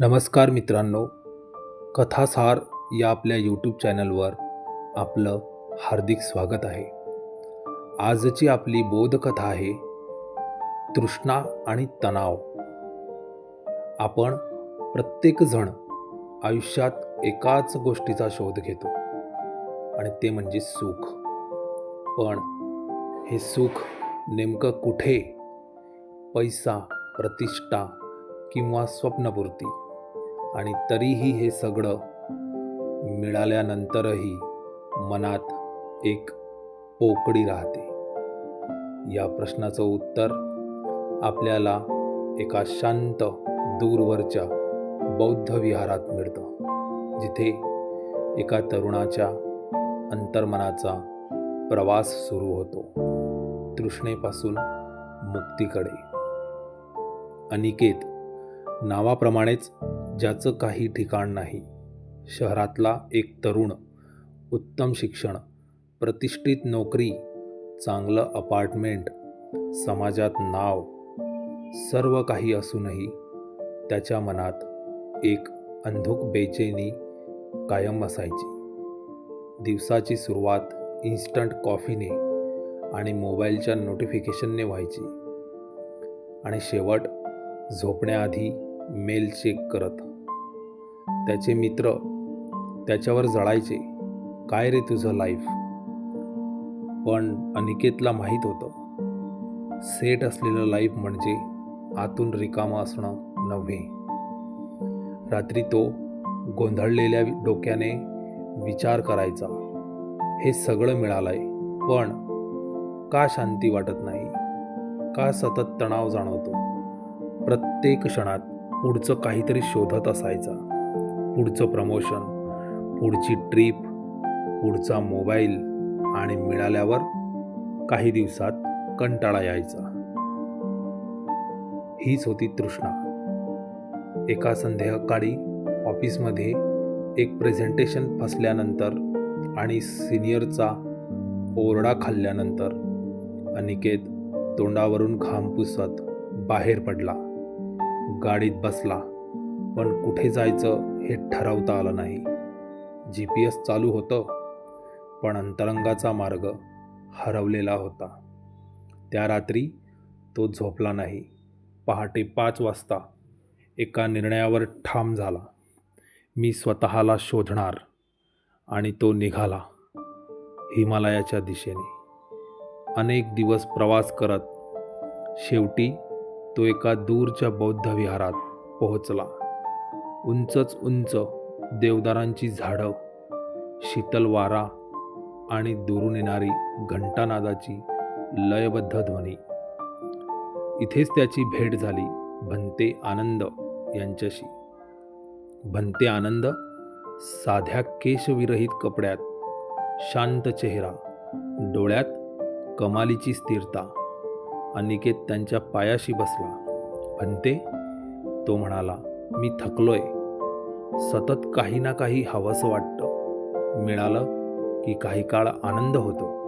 नमस्कार मित्रांनो कथासार या आपल्या यूट्यूब चॅनलवर आपलं हार्दिक स्वागत आहे. आजची आपली बोधकथा आहे तृष्णा आणि तणाव. आपण प्रत्येकजण आयुष्यात एकाच गोष्टीचा शोध घेतो आणि ते म्हणजे सुख. पण हे सुख नेमकं कुठे? पैसा प्रतिष्ठा किंवा स्वप्नपूर्ती? आणि तरीही हे सगळं मिळाल्यानंतरही मनात एक पोकळी राहते. या प्रश्नाचं उत्तर आपल्याला एका शांत दूरवरच्या बौद्ध विहारात मिळतं जिथे एका तरुणाच्या अंतर्मनाचा प्रवास सुरू होतो तृष्णेपासून मुक्तीकडे. अनिकेत नावाप्रमाणेच ज्याचं काही ठिकाण नाही. शहरातला एक तरुण उत्तम शिक्षण प्रतिष्ठित नोकरी चांगलं अपार्टमेंट समाजात नाव सर्व काही असूनही त्याच्या मनात एक अंधुक बेचैनी कायम असायची. दिवसाची सुरुवात इन्स्टंट कॉफीने आणि मोबाईलच्या नोटिफिकेशनने व्हायची. आणि शेवट झोपण्याआधी मेल चेक करत. त्याचे मित्र त्याच्यावर जळायचे. काय रे तुझं लाईफ पण अनिकेतला माहीत होतं. सेट असलेलं लाईफ म्हणजे आतून रिकामं असणं नव्हे. रात्री तो गोंधळलेल्या डोक्याने विचार करायचा. हे सगळं मिळालंय पण का शांती वाटत नाही? का सतत तणाव जाणवतो? प्रत्येक क्षणात पुढचं काहीतरी शोधत असायचा. पुढचं प्रमोशन पुढची ट्रीप पुढचा मोबाईल आणि मिळाल्यावर काही दिवसात कंटाळा यायचा. हीच होती तृष्णा. एका संध्याकाळी ऑफिसमध्ये एक प्रेझेंटेशन फसल्यानंतर आणि सिनियरचा ओरडा खाल्ल्यानंतर अनिकेत तोंडावरून घाम पुसत बाहेर पडला. गाडीत बसला पण कुठे जायचं हे ठरवता आलं नाही. जी पी एस चालू होतं पण अंतरंगाचा मार्ग हरवलेला होता. त्या रात्री तो झोपला नाही. पहाटे पाच वाजता एका निर्णयावर ठाम झाला. मी स्वतःला शोधणार आणि तो निघाला हिमालयाच्या दिशेने. अनेक दिवस प्रवास करत शेवटी तो एका दूरच्या बौद्ध विहारात पोहोचला. उंचच उंच देवदारांची झाडं शीतल वारा आणि दुरून येणारी घंटानादाची लयबद्ध ध्वनी. इथेच त्याची भेट झाली भंते आनंद यांच्याशी. भंते आनंद साध्या केशविरहित कपड्यात शांत चेहरा डोळ्यात कमालीची स्थिरता. अनिकेत त्यांच्या पायाशी बसला. भंते तो म्हणाला मी थकलोय. सतत काही ना काही हवंसं वाटतं. मिळालं की काही काळ आनंद होतो.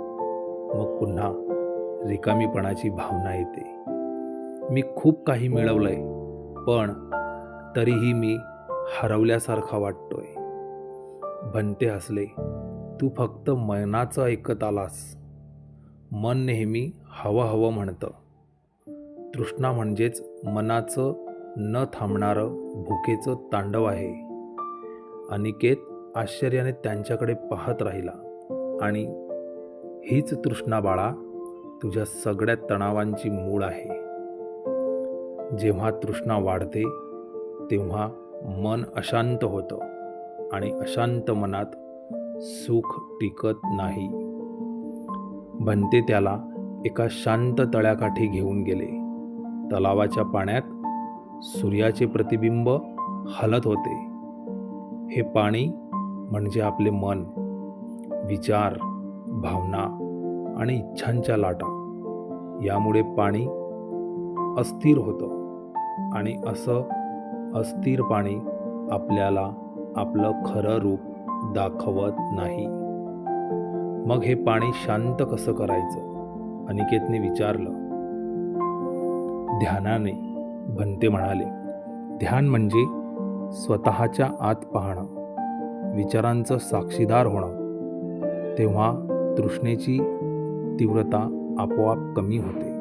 मग पुन्हा रिकामीपणाची भावना येते. मी खूप काही मिळवलंय पण तरीही मी हरवल्यासारखा वाटतोय. भंते हसले. तू फक्त मनाचं ऐकत आलास. मन नेहमी हवं हवं म्हणतं. तृष्णा म्हणजेच मनाचं न थांबणारं भुकेचं तांडव आहे. अनिकेत आश्चर्याने त्यांच्याकडे पाहत राहिला आणि हीच तृष्णा बाळा तुझ्या सगळ्या तणावांची मूळ आहे. जेव्हा तृष्णा वाढते तेव्हा मन अशांत होतं आणि अशांत मनात सुख टिकत नाही. बनते त्याला एका शांत तळ्याकाठी घेऊन गेले. तलावाच्या पाण्यात सूर्याचे प्रतिबिंब हलत होते. हे पाणी म्हणजे आपले मन विचार भावना आणि इच्छांच्या लाटा. यामुळे पाणी अस्थिर होतं आणि असं अस्थिर पाणी आपल्याला आपलं खरं रूप दाखवत नाही. मग हे पाणी शांत कसं करायचं? अनिकेतने विचारलं. ध्यानाने भंते म्हणाले. ध्यान म्हणजे स्वतःच्या आत पाहणं विचारांचं साक्षीदार होणं. तेव्हा तृष्णेची तीव्रता आपोआप कमी होते.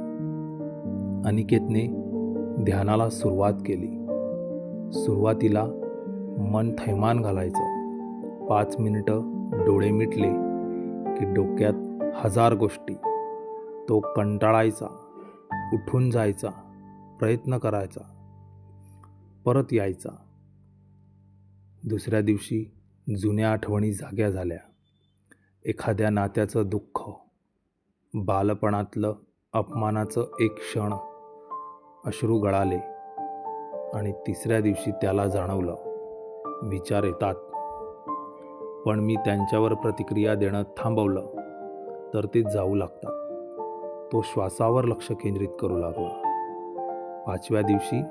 अनिकेतने ध्यानाला सुरुवात केली. सुरुवातीला मन थैमान घालायचं. पाच मिनिटं डोळे मिटले की डोक्यात हजार गोष्टी. तो कंटाळायचा उठून जायचा प्रयत्न करायचा परत यायचा. दुसऱ्या दिवशी जुन्या आठवणी जाग्या झाल्या. एखाद्या नात्याचं दुःख बालपणातलं अपमानाचं एक क्षण अश्रू गळाले आणि तिसऱ्या दिवशी त्याला जाणवलं. विचार येतात. पण मी त्यांच्यावर प्रतिक्रिया देणं थांबवलं तर ते जाऊ लागतात. तो श्वासावर लक्ष केंद्रित करू लागला. पाचव्या दिवशी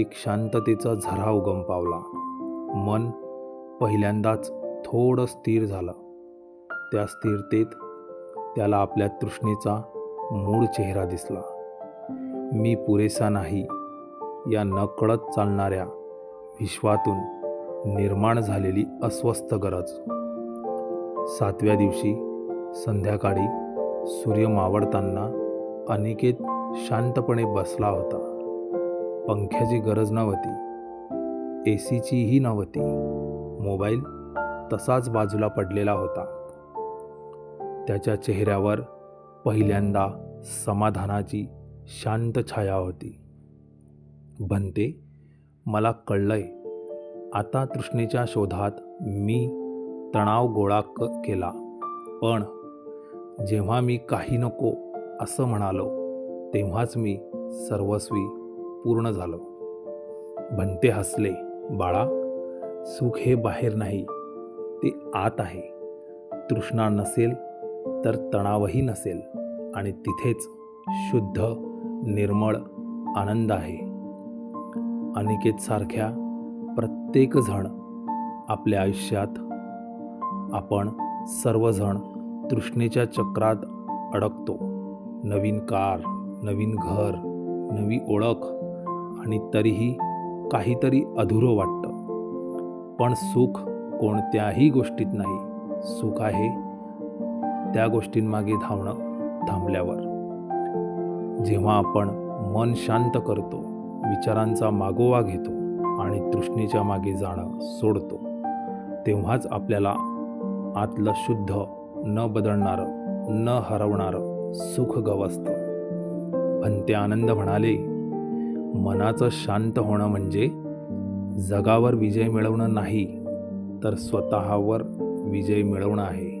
एक शांततेचा झरा उगम पावला. मन पहिल्यांदाच थोडं स्थिर झालं. त्या स्थिरतेत त्याला आपल्या तृष्णेचा मूळ चेहरा दिसला. मी पुरेसा नाही. या नकळत चालणाऱ्या विश्वातून निर्माण झालेली अस्वस्थ गरज. सातव्या दिवशी संध्याकाळी सूर्य मावळताना अनिकेत शांतपणे बसला होता. पंख्याची गरज नव्हती. ए सीचीही नव्हती. मोबाईल तसाच बाजूला पडलेला होता. त्याच्या चेहऱ्यावर पहिल्यांदा समाधानाची शांत छाया होती. बनते मला कळलंय. आता तृष्णेच्या शोधात मी तणाव गोळा क केला. पण जेव्हा मी काही नको असं म्हणालो तेव्हाच मी सर्वस्वी पूर्ण झालो. भंते हसले बाळा सुख हे बाहेर नाही ते आत आहे. तृष्णा नसेल तर तणावही नसेल आणि तिथेच शुद्ध निर्मळ आनंद आहे. अनिकेत सारख्या प्रत्येकजण आपल्या आयुष्यात आपण सर्वजण तृष्णेच्या चक्रात अडकतो. नवीन कार नवीन घर नवी ओळख आणि तरीही काहीतरी अधुरं वाटतं. पण सुख कोणत्याही गोष्टीत नाही. सुख आहे त्या गोष्टींमागे धावणं थांबल्यावर. जेव्हा आपण मन शांत करतो विचारांचा मागोवा घेतो आणि तृष्णेच्या मागे जाणं सोडतो तेव्हाच आपल्याला आतलं शुद्ध न बदलणारं न हरवणारं सुख गवसतं. भंते आनंद म्हणाले मनाचं शांत होणं म्हणजे जगावर विजय मिळवणं नाही तर स्वतःवर विजय मिळवणं आहे.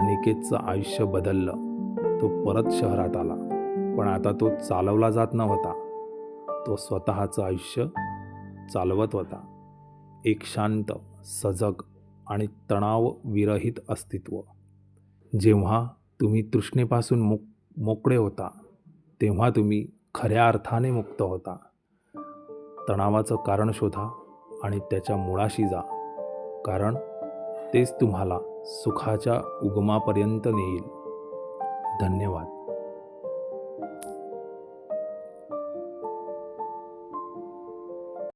अनिकेतचं आयुष्य बदललं तो परत शहरात आला पण आता तो चालवला जात नव्हता. तो स्वतःचं आयुष्य चालवत होता. एक शांत सजग आणि तणावविरहित अस्तित्व. जेव्हा तुम्ही तृष्णेपासून मुक मोकळे होता तेव्हा तुम्ही खऱ्या अर्थाने मुक्त होता. तणावाचं कारण शोधा आणि त्याच्या मुळाशी जा. कारण तेच तुम्हाला सुखाच्या उगमापर्यंत नेईल. धन्यवाद.